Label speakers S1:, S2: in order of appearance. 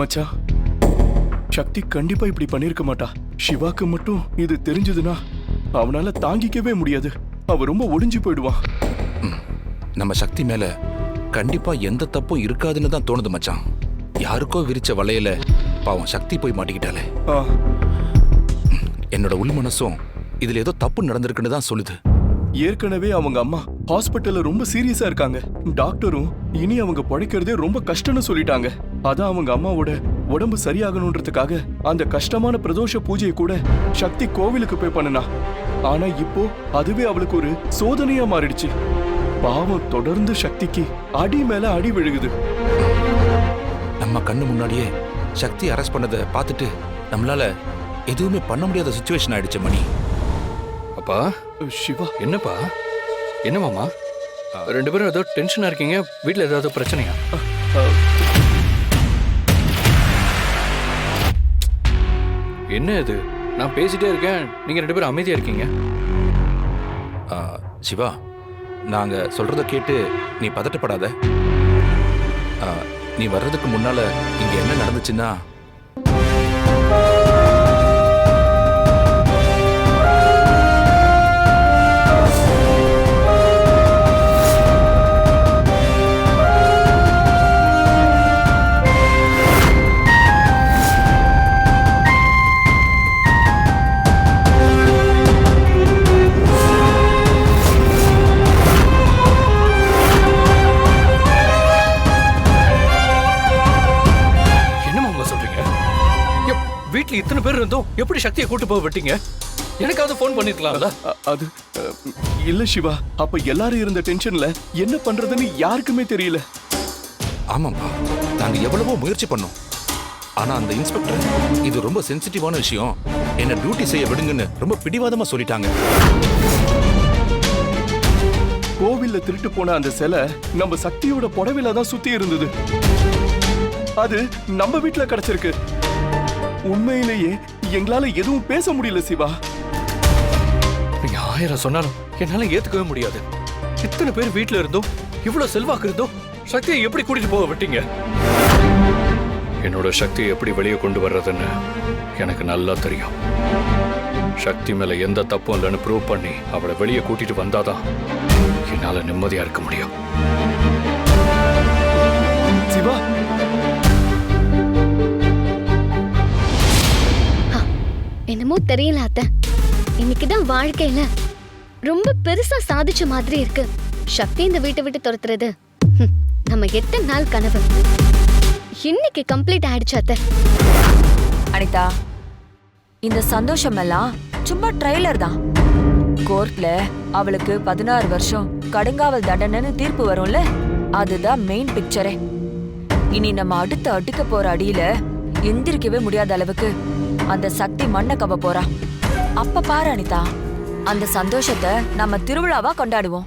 S1: மச்சான் சக்தி கண்டிப்பா இப்படி பண்ணிருக்க மாட்டா. சிவாக்கு மட்டும் இது தெரிஞ்சதுன்னா அவனால தாங்கிக்கவே முடியாது. அவ ரொம்ப ஒடிஞ்சு போயிடுவான்.
S2: நம்ம சக்தி மேல கண்டிப்பா எந்த தப்பும் இருக்காதுன்னு தான் தோணுது மச்சான். யாருக்கோ விரிச்ச வலையில பாவம் சக்தி போய் மாட்டிக்கிட்டாலே என்னோட உள் மனசும் இதுல ஏதோ தப்பு நடந்திருக்குன்னு தான் சொல்லுது.
S1: ஏற்கனவே அவங்க அம்மா ஹாஸ்பிட்டல்ல ரொம்ப சீரியஸா இருக்காங்க. டாக்டரும் இனி அவங்க பழைக்கிறதே ரொம்ப கஷ்டம்னு சொல்லிட்டாங்க. அதான் அவங்க அம்மாவோட உடம்பு சரியாகணுன்றதுக்காக அந்த கஷ்டமான பிரதோஷ பூஜையை கூட சக்தி கோவிலுக்கு போய் பண்ணுனா. ஆனா இப்போ அதுவே அவளுக்கு ஒரு சோதனையா மாறிடுச்சு. பாவம் தொடர்ந்து சக்திக்கு அடி மேல அடி விழுகுது.
S2: நம்ம கண்ணு முன்னாடியே சக்தி அரெஸ்ட் பண்ணதை பார்த்துட்டு நம்மளால எதுவுமே பண்ண முடியாத சுச்சுவேஷன் ஆயிடுச்சு மணி.
S3: அப்பா?
S1: சிவா.
S3: என்னப்பா? என்ன மாமா? ரெண்டு பேரும் ஏதோ டென்ஷனா இருக்கீங்க. வீட்ல ஏதாவது பிரச்சனையா? என்ன இது? நான் பேசிட்டே இருக்கேன். நீங்க ரெண்டு பேரும் அமைதியா இருக்கீங்க.
S2: சிவா நாங்க சொல்றத கேட்டு நீ பதட்டப்படாத. நீ வர்றதுக்கு முன்னால இங்க என்ன நடந்துச்சுன்னா
S3: வீட்ல இத்தனை பேர் இருந்தோம் எப்படி சக்தியை கூட்டு போக விட்டீங்க? எனக்காவது ஃபோன் பண்ணிருக்கலாம்ல?
S1: அது இல்ல சிவா அப்ப எல்லாரும் இருந்த டென்ஷன்ல என்ன பண்றதுன்னு யாருக்குமே தெரியல.
S2: ஆமாப்பா நாங்க எவ்வளவோ முயற்சி பண்ணோம். ஆனா அந்த இன்ஸ்பெக்டர் இது ரொம்ப சென்சிட்டிவான விஷயம். என்ன டியூட்டி செய்ய விடுங்கன்னு ரொம்ப பிடிவாதமா சொல்லிட்டாங்க.
S1: கோவில்ல திருட்டு போன அந்த சிலை நம்ம சக்தியோட புடவையில தான் சுத்தி இருந்தது. அது நம்ம வீட்ல கிடைச்சிருக்கு. உண்மையிலேயே எங்களால எதுவும் பேச முடியல சிவா.
S3: நீங்க ஆயிரம் சொன்னாலும் என்னால ஏத்துக்கவே முடியாது. இத்தனை பேர் வீட்டுல இருந்தோம் இவ்வளவு செல்வாக்கு இருந்தோம் சக்தியை எப்படி கூட்டிட்டு போக விட்டீங்க? என்னோட சக்தியை எப்படி வெளியே கொண்டு வர்றதுன்னு எனக்கு நல்லா தெரியும். சக்தி மேல எந்த தப்பும் இல்லைன்னு ப்ரூவ் பண்ணி அவளை வெளியே கூட்டிட்டு வந்தாதான் என்னால நிம்மதியா இருக்க முடியும்.
S4: என்னமோ தெரியல அத்தை. இன்னைக்குதான் வாழ்க்கையில ரொம்ப பெருசா சாதிச்ச மாதிரி இருக்கு. சக்தி இந்த வீட்டை விட்டு துரத்துறது. நம்ம எத்தனை நாள் கனவு. இன்னைக்கு கம்ப்ளீட் ஆயிடுச்சு அத்தை.
S5: அனிதா இந்த சந்தோஷம் எல்லாம் சும்மா ட்ரைலர் தான். கோர்ட்ல அவளுக்கு பதினாறு வருஷம் கடுங்காவல் தண்டனைன்னு தீர்ப்பு வரும்ல? அதுதான் மெயின் பிக்சரே இனி நம்ம அடுத்து அடிக்க போற அடியில எந்திரிக்கவே முடியாத அளவுக்கு அந்த சக்தி மண்ணை கவ போறா. அப்ப பாரு அனிதா அந்த சந்தோஷத்தை நம்ம திருவிழாவா கொண்டாடுவோம்.